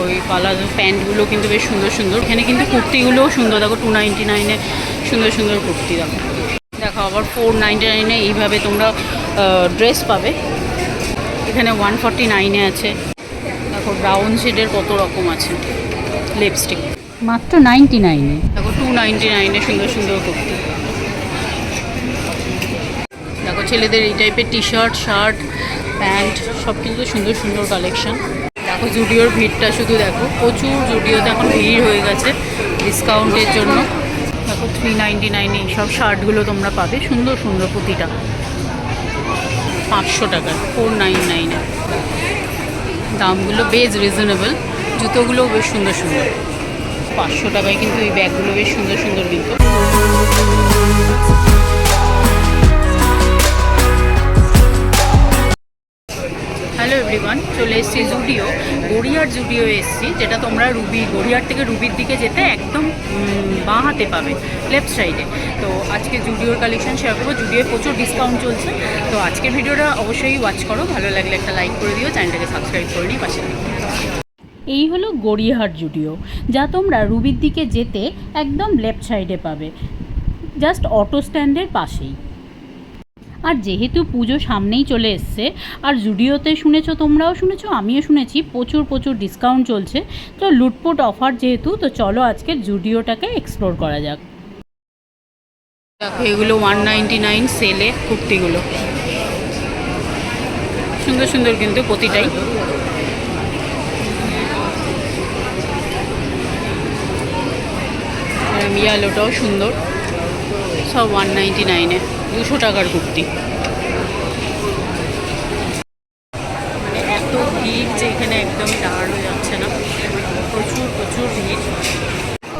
দেখো এই পালাজো প্যান্টগুলো কিন্তু বেশ সুন্দর সুন্দর। এখানে কিন্তু কুর্তিগুলোও সুন্দর। দেখো টু নাইনটি নাইনে সুন্দর সুন্দর কুর্তি দেখো। দেখো আবার ফোর নাইনটি নাইনে এইভাবে তোমরা ড্রেস পাবে। এখানে ওয়ান ফর্টি নাইনে আছে। দেখো ব্রাউন শেডের কত রকম আছে। লিপস্টিক মাত্র নাইনটি নাইনে দেখো টু নাইনটি নাইনে সুন্দর সুন্দর কুর্তি। দেখো ছেলেদের এই টাইপের টি শার্ট শার্ট প্যান্ট সব কিন্তু সুন্দর সুন্দর কালেকশন দেখো জুডিওর ভিড়টা শুধু দেখো। প্রচুর জুডিওতে এখন ভিড় হয়ে গেছে ডিসকাউন্টের জন্য। দেখো থ্রি নাইনটি নাইনে এইসব শার্টগুলো তোমরা পাবে। সুন্দর সুন্দর প্রতিটা পাঁচশো টাকা ফোর নাইন নাইনে দামগুলো বেশ রিজনেবল জুতোগুলোও বেশ সুন্দর সুন্দর। পাঁচশো টাকায় কিন্তু এই ব্যাগগুলো বেশ সুন্দর সুন্দর কিন্তু। এভরিওয়ান চলে এসেছি জুডিও, গড়িয়ার জুডিও এসেছি, যেটা তোমরা রুবি, গড়িয়ার থেকে রুবির দিকে যেতে একদম বাঁ হাতে পাবে লেফট সাইডে তো আজকে জুডিওর কালেকশন শেয়ার করব জুডিওর প্রচুর ডিসকাউন্ট চলছে। তো আজকের ভিডিওটা অবশ্যই ওয়াচ করো, ভালো লাগলে একটা লাইক করে দিও চ্যানেলটাকে সাবস্ক্রাইব করে নিই পাশে এই হলো গড়িয়াহাট জুডিও, যা তোমরা রুবির দিকে যেতে একদম লেফট সাইডে পাবে জাস্ট অটো স্ট্যান্ডের পাশেই। আর যেহেতু পুজো সামনেই চলে এসছে, আর জুডিওতে শুনেছো তোমরাও শুনেছো, আমিও শুনেছি, প্রচুর প্রচুর ডিসকাউন্ট চলছে। তো লুটপুট অফার যেহেতু, তো চলো আজকে জুডিওটাকে এক্সপ্লোর করা যাক। এগুলো ওয়ান নাইনটি নাইন সেলে কুর্তিগুলো। সুন্দর সুন্দর কিন্তু প্রতিটাই। ইয়ালোটাও সুন্দর। সব ওয়ান নাইনটি নাইনে দুশো টাকার কুর্তি। মানে এত ভিড় যে এখানে একদমই দাঁড়ানো যাচ্ছে না। প্রচুর প্রচুর ভিড়।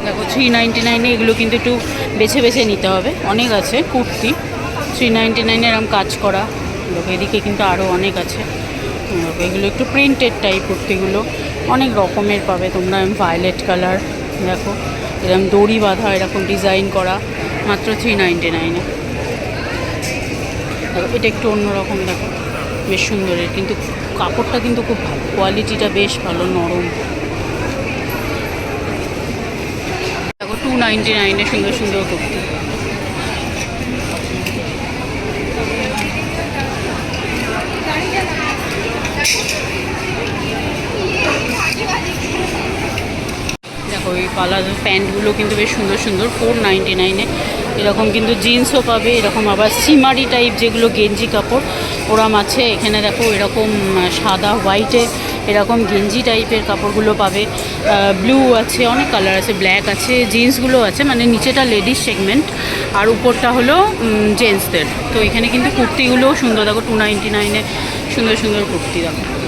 দেখো থ্রি নাইনটি নাইনে এগুলো কিন্তু একটু বেছে বেছে নিতে হবে। অনেক আছে কুর্তি। থ্রি নাইনটি নাইনে এরকম কাজ করা। এদিকে কিন্তু আরও অনেক আছে। এগুলো একটু প্রিন্টেড টাইপ কুর্তিগুলো। অনেক রকমের পাবে। তোমরা ভায়োলেট কালার দেখো। এরকম দড়ি বাঁধা, এরকম ডিজাইন করা। মাত্র থ্রি নাইনটি নাইনে এটা একটু অন্যরকম, দেখো। বেশ সুন্দরের, কিন্তু কাপড়টা কিন্তু খুব ভালো। কোয়ালিটিটা বেশ ভালো, নরম। দেখো টু নাইনটি নাইনে সুন্দর সুন্দর কুর্তি। দেখো এই পালাজো প্যান্টগুলো কিন্তু বেশ সুন্দর সুন্দর ফোর নাইনটি নাইনে এরকম কিন্তু জিন্সও পাবে, এরকম আবার সিমারি টাইপ যেগুলো গেঞ্জি কাপড়, ওরাম আছে। এখানে দেখো এরকম সাদা হোয়াইটে এরকম গেঞ্জি টাইপের কাপড়গুলো পাবে। ব্লু আছে, অনেক কালার আছে ব্ল্যাক আছে জিন্সগুলো আছে মানে নিচেটা লেডিস সেগমেন্ট আর উপরটা হলো জেন্টসদের তো এখানে কিন্তু কুর্তিগুলোও সুন্দর, দেখো টু নাইনটি নাইনে সুন্দর সুন্দর কুর্তি, দেখো।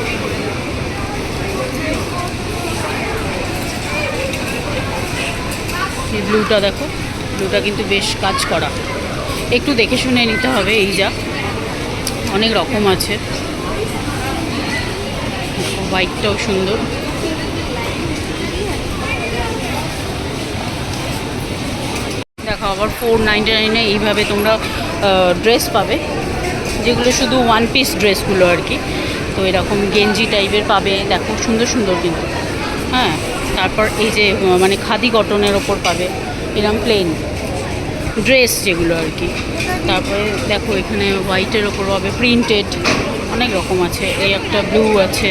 এই ব্লুটা দেখো। ব্লুটা কিন্তু বেশ কাজ করা। একটু দেখে শুনে নিতে হবে, এই যা। অনেক রকম আছে। হোয়াইটটাও সুন্দর। দেখো, আবার ফোর নাইনটি নাইনে এইভাবে তোমরা ড্রেস পাবে। যেগুলো শুধু ওয়ান পিস ড্রেসগুলো আর কি। তো এরকম গেঞ্জি টাইপের পাবে। দেখো, সুন্দর সুন্দর কিন্তু। হ্যাঁ। তারপর এই যে মানে খাদি কটনের ওপর পাবে। এরকম প্লেন ড্রেস যেগুলো আর কি। তারপরে দেখো এখানে হোয়াইটের ওপর পাবে প্রিন্টেড অনেক রকম আছে। এই একটা ব্লু আছে।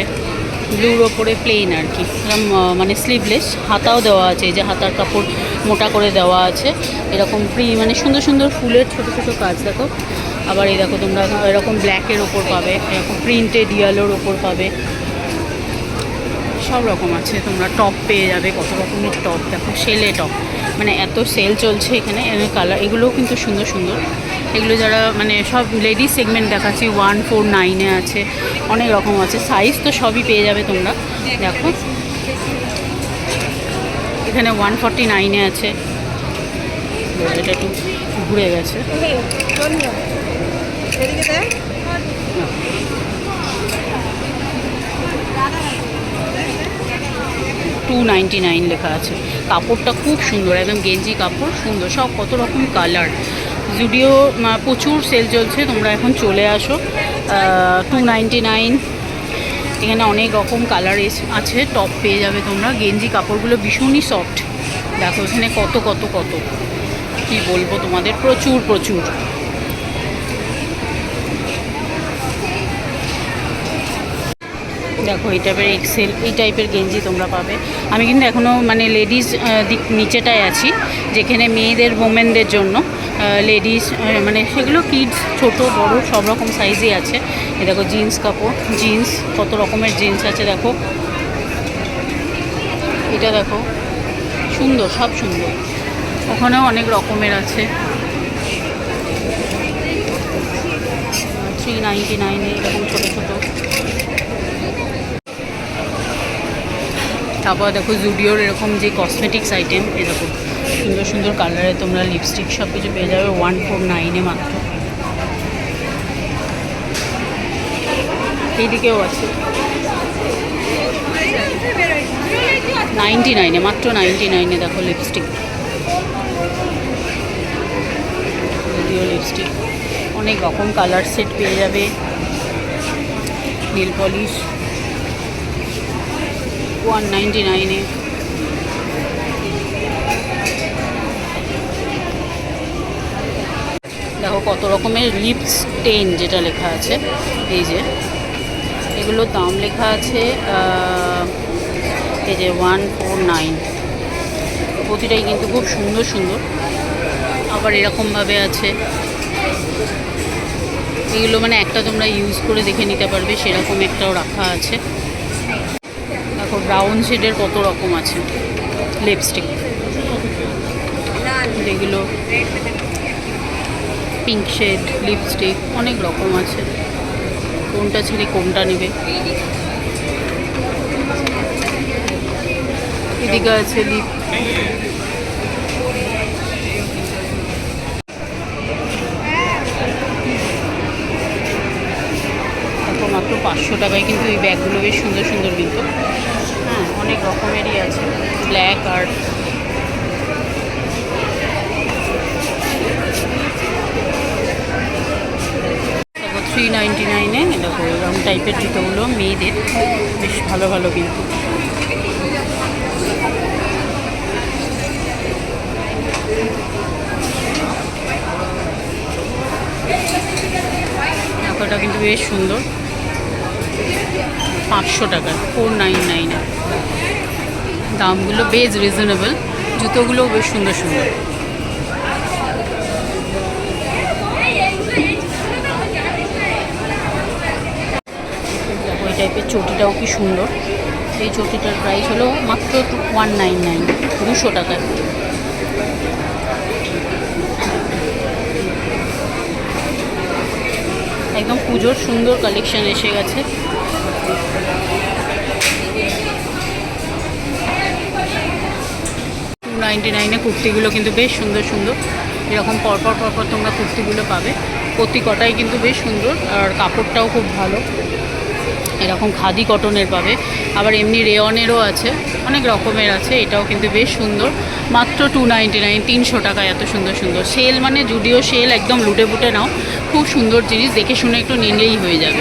ব্লুর ওপরে প্লেন আর কি। এরকম মানে স্লিভলেস হাতাও দেওয়া আছে। এই যে হাতার কাপড় মোটা করে দেওয়া আছে। এরকম প্রি মানে সুন্দর সুন্দর ফুলের ছোট ছোট কাজ, দেখো। আবার এই দেখো তোমরা, এরকম ব্ল্যাকের ওপর পাবে, এরকম প্রিন্টেড ইয়েলোর ওপর পাবে। সব রকম আছে। তোমরা টপ পেয়ে যাবে কত রকমের টপ দেখো সেলে টপ মানে এত সেল চলছে এখানে কালার এগুলোও কিন্তু সুন্দর সুন্দর। এগুলো যারা মানে সব লেডিস সেগমেন্ট দেখাচ্ছি ওয়ান ফোর নাইনে আছে অনেক রকম আছে। সাইজ তো সবই পেয়ে যাবে তোমরা। দেখো। এখানে ওয়ান ফর্টি নাইনে আছে। এটা একটু ঘুরে গেছে। টু নাইনটি নাইন লেখা আছে। কাপড়টা খুব সুন্দর, একদম গেঞ্জি কাপড়, সুন্দর, সব কত রকম কালার জুডিও প্রচুর সেল চলছে, তোমরা এখন চলে আসো। টু নাইন এখানে অনেক রকম কালার আছে টপ পেয়ে যাবে তোমরা। গেঞ্জি কাপড়গুলো ভীষণই সফট দেখো, এখানে কত কত কত। কি বলব তোমাদের? প্রচুর প্রচুর। দেখো, এই টাইপের এক্সেল এই টাইপের গেঞ্জি তোমরা পাবে। আমি কিন্তু এখনও মানে লেডিস দিক, নিচেটায় আছি, যেখানে মেয়েদের ওমেনদের জন্য লেডিস মানে সেগুলো কিডস ছোট, বড়, সব রকম সাইজই আছে। এই দেখো জিন্স কাপড় জিন্স কত রকমের জিন্স আছে, দেখো। এটা দেখো, সুন্দর, সব সুন্দর। ওখানেও অনেক রকমের আছে। থ্রি নাইনটি নাইনে এরকম ছোটো ছোটো। তারপর দেখো জুডিওর এরকম যে কসমেটিক্স আইটেম এরকম সুন্দর সুন্দর কালারে তোমরা লিপস্টিক সব কিছু পেয়ে যাবে ওয়ান ফোর নাইনে মাত্র। এইদিকেও আছে। নাইনটি নাইনে মাত্র নাইনটি নাইনে দেখো লিপস্টিক জুডিও লিপস্টিক অনেক রকম কালার সেট পেয়ে যাবে। নীল পলিশ ওয়ান নাইনটি নাইনে দেখো কত রকমের লিপস টেন যেটা লেখা আছে, এই যে। এগুলোর দাম লেখা আছে এই যে ওয়ান ফোর নাইন প্রতিটাই কিন্তু খুব সুন্দর সুন্দর। আবার এরকমভাবে আছে। এগুলো মানে একটা তোমরা ইউজ করে দেখে নিতে পারবে, সেরকম একটাও রাখা আছে। দেখো ব্রাউন শেডের কত রকম আছে। লিপস্টিক যেগুলো পিঙ্ক শেড লিপস্টিক অনেক রকম আছে। কোনটা ছেড়ে কোনটা নেবে। এদিকে আছে লিপ মাত্র পাঁচশো টাকায় কিন্তু এই ব্যাগগুলো বেশ সুন্দর সুন্দর কিন্তু। অনেক রকমেরই আছে ব্ল্যাক আর থ্রি নাইনটি নাইনে দেখো এরকম টাইপের জুতোগুলো মেয়েদের, বেশ ভালো ভালো কিন্তু। কিন্তু বেশ সুন্দর। পাঁচশো টাকা ফোর নাইন নাইনে দামগুলো বেশ রিজনেবল জুতোগুলোও বেশ সুন্দর সুন্দর। ওই টাইপের চটিটাও কি সুন্দর। এই চটিটার প্রাইস হলো মাত্র ওয়ান নাইন নাইন দুশো টাকায়। একদম পুজোর সুন্দর কালেকশন এসে গেছে। নাইনটি নাইনে কুর্তিগুলো কিন্তু বেশ সুন্দর সুন্দর। এরকম পরপর পরপর তোমরা কুর্তিগুলো পাবে। প্রতি কটাই কিন্তু বেশ সুন্দর আর কাপড়টাও খুব ভালো। এরকম খাদি কটনের পাবে। আবার এমনি রেয়নেরও আছে। অনেক রকমের আছে। এটাও কিন্তু বেশ সুন্দর। মাত্র টু নাইনটি নাইন তিনশো টাকায় এত সুন্দর সুন্দর। সেল মানে জুডিও সেল একদম লুটে পুটে নাও, খুব সুন্দর জিনিস। দেখে শুনে একটু নিলেই হয়ে যাবে।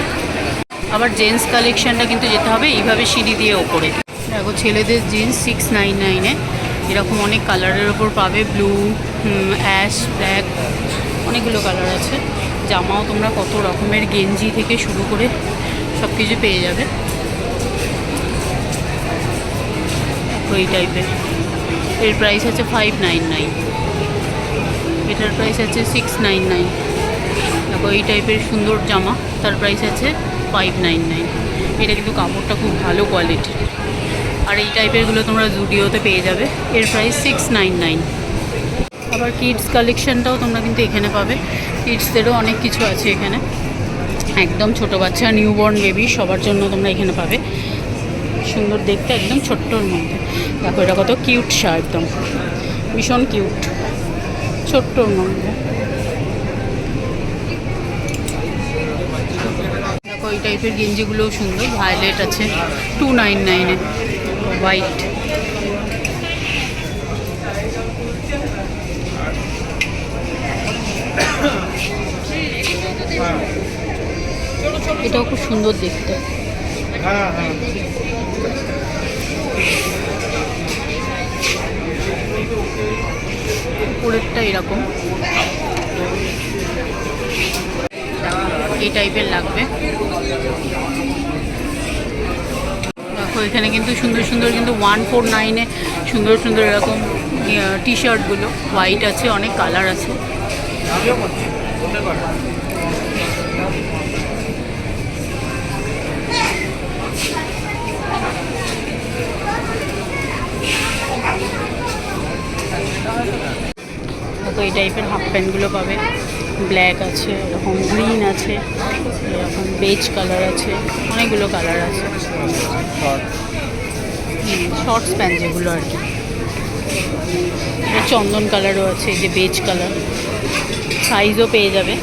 আবার জেন্টস কালেকশনটা কিন্তু যেতে হবে। এইভাবে সিঁড়ি দিয়ে ওপরে। দেখো ছেলেদের জিন্স সিক্স নাইন নাইনে এরকম অনেক কালারের ওপর পাবে ব্লু অ্যাশ ব্ল্যাক অনেকগুলো কালার আছে। জামাও তোমরা কত রকমের গেঞ্জি থেকে শুরু করে সব কিছু পেয়ে যাবে। ওই টাইপের এর। প্রাইস আছে ফাইভ নাইন নাইন এটার প্রাইস আছে সিক্স নাইন নাইন দেখো, এই টাইপের সুন্দর জামা, তার প্রাইস আছে ফাইভ নাইন নাইন এটা কিন্তু কাপড়টা খুব ভালো কোয়ালিটির আর এই টাইপেরগুলো তোমরা জুডিওতে পেয়ে যাবে। এর প্রাইস সিক্স নাইন নাইন আবার কিডস কালেকশনটাও তোমরা কিন্তু এখানে পাবে। কিডসদেরও অনেক কিছু আছে এখানে। একদম ছোট বাচ্চা নিউবর্ন বেবি সবার জন্য তোমরা এখানে পাবে। সুন্দর দেখতে, একদম ছোট্টর মধ্যে। দেখো, এটা কত কিউট শার্ট একদম। ভীষণ কিউট ছোট্টর মধ্যে। দেখো, এই টাইপের গেঞ্জিগুলোও সুন্দর। ভায়োলেট আছে। টু নাইন নাইনে হোয়াইট। এটাও খুব সুন্দর দেখতে। উপরেরটা এরকম। এই টাইপের লাগবে। এখানে কিন্তু সুন্দর সুন্দর কিন্তু ওয়ান ফোর নাইনে সুন্দর সুন্দর এরকম টি শার্টগুলো হোয়াইট আছে, অনেক কালার আছে। পারো দেখো এই টাইপের হাফ প্যান্টগুলো পাবে। ব্ল্যাক আছে, এরকম গ্রিন আছে, এরকম বেজ কালার আছে, অনেকগুলো কালার আছে। শর্টস প্যান্ট যেগুলো আর কি। চন্দন কালারও আছে যে বেজ কালার। সাইজও পেয়ে যাবে।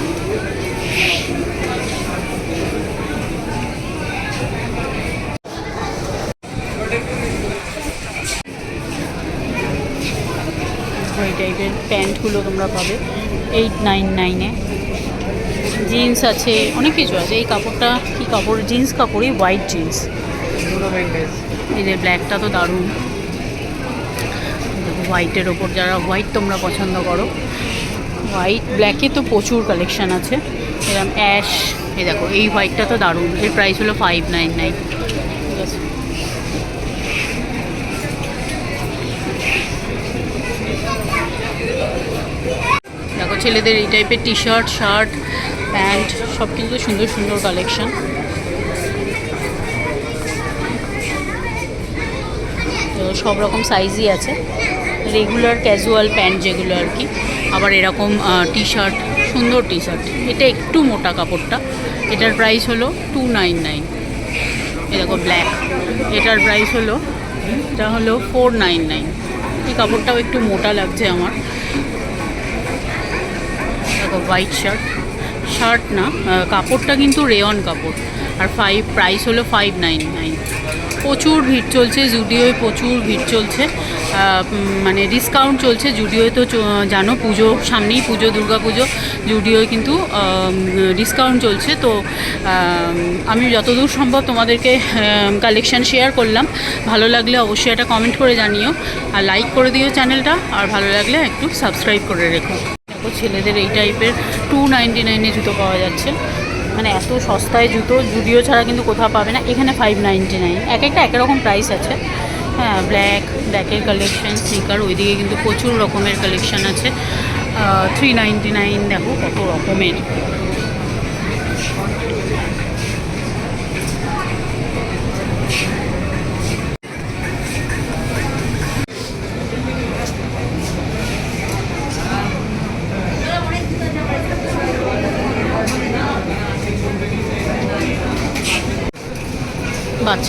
এই টাইপের প্যান্টগুলো তোমরা পাবে। এইট নাইন নাইনে জিন্স আছে অনেক কিছু আছে। এই কাপড়টা কি কাপড়? জিন্স কাপড়ই হোয়াইট জিন্স এই যে ব্ল্যাকটা তো দারুণ। দেখো হোয়াইটের ওপর যারা হোয়াইট তোমরা পছন্দ করো। হোয়াইট ব্ল্যাকে তো প্রচুর কালেকশান আছে। এরকম অ্যাশ এই দেখো এই হোয়াইটটা তো দারুণ। এর প্রাইস হলো ফাইভ নাইন নাইন ঠিক আছে ছেলেদের এই টাইপের টি শার্ট শার্ট প্যান্ট সব কিন্তু সুন্দর সুন্দর কালেকশন তো সব রকম সাইজই আছে। রেগুলার ক্যাজুয়াল প্যান্ট যেগুলো আর কি। আবার এরকম টি শার্ট সুন্দর টি শার্ট এটা একটু মোটা কাপড়টা। এটার প্রাইস হলো টু নাইন নাইন এরকম ব্ল্যাক এটার প্রাইস হলো, এটা হলো ফোর নাইন নাইন এই কাপড়টাও একটু মোটা লাগছে আমার। দেখো হোয়াইট শার্ট শার্ট না কাপড়টা কিন্তু রেয়ন কাপড়। আর ফাইভ প্রাইস হলো ফাইভ নাইন নাইন প্রচুর ভিড় চলছে জুডিওয় প্রচুর ভিড় চলছে। মানে ডিসকাউন্ট চলছে জুডিওয় তো জানো, পুজো, সামনেই পুজো, দুর্গা পুজো জুডিওয় কিন্তু ডিসকাউন্ট চলছে। তো আমি যতদূর সম্ভব তোমাদেরকে কালেকশান শেয়ার করলাম। ভালো লাগলে অবশ্যই একটা কমেন্ট করে জানিও। আর লাইক করে দিও চ্যানেলটা আর ভালো লাগলে একটু সাবস্ক্রাইব করে রেখো। দেখো ছেলেদের এই টাইপের টু নাইনটি নাইনে জুতো পাওয়া যাচ্ছে। মানে এত সস্তায় জুতো জুডিও ছাড়া কিন্তু কোথাও পাবে না। এখানে ফাইভ নাইনটি নাইন এক একটা একরকম প্রাইস আছে। হ্যাঁ ব্ল্যাক ব্ল্যাকের কালেকশান স্নিকার ওইদিকে কিন্তু প্রচুর রকমের কালেকশান আছে। থ্রি নাইনটি নাইন দেখো কত রকমের।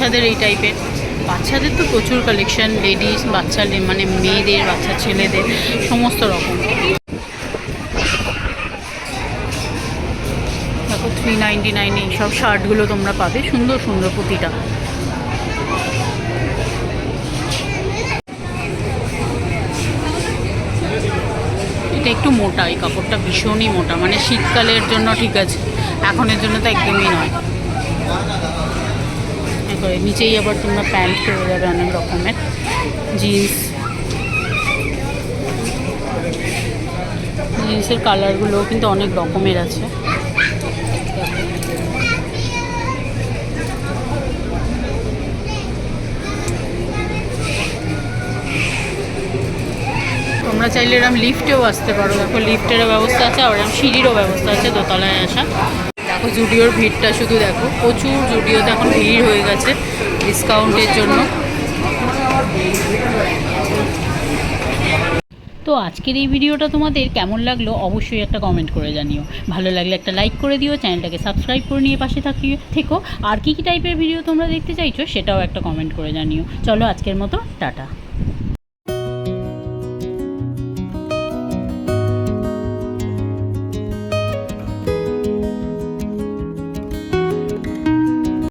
বাচ্চাদের এই টাইপের বাচ্চাদের তো প্রচুর কালেকশন লেডিস বাচ্চা মানে মেয়েদের, বাচ্চা ছেলেদের, সমস্ত রকম। দেখো থ্রি নাইনটি নাইনে এইসব শার্টগুলো তোমরা পাবে, সুন্দর সুন্দর প্রতিটা। এটা একটু মোটা, এই কাপড়টা ভীষণই মোটা মানে শীতকালের জন্য ঠিক আছে, এখনের জন্য তো একদমই নয়। এরপরে নিচেই আবার তোমরা প্যান্ট পেয়ে যাবে অনেক রকমের জিন্স। জিন্সের কালারগুলোও কিন্তু অনেক রকমের আছে। তোমরা চাইলে এরকম লিফটেও আসতে পারো। দেখো, লিফটেরও ব্যবস্থা আছে, আর এরকম সিঁড়িরও ব্যবস্থা আছে দোতলায় আসা। দেখো জুডিওর ভিড়টা শুধু দেখো। প্রচুর জুডিওতে এখন ভিড় হয়ে গেছে ডিসকাউন্টের জন্য। তো আজকের এই ভিডিওটা তোমাদের কেমন লাগল অবশ্যই একটা কমেন্ট করে জানিও। ভালো লাগলে একটা লাইক করে দিও, চ্যানেলটাকে সাবস্ক্রাইব করে নিয়ে পাশে থাকিও, থেকো। আর কী কী টাইপের ভিডিও তোমরা দেখতে চাইছো সেটাও একটা কমেন্ট করে জানিও। চলো আজকের মতো, টাটা।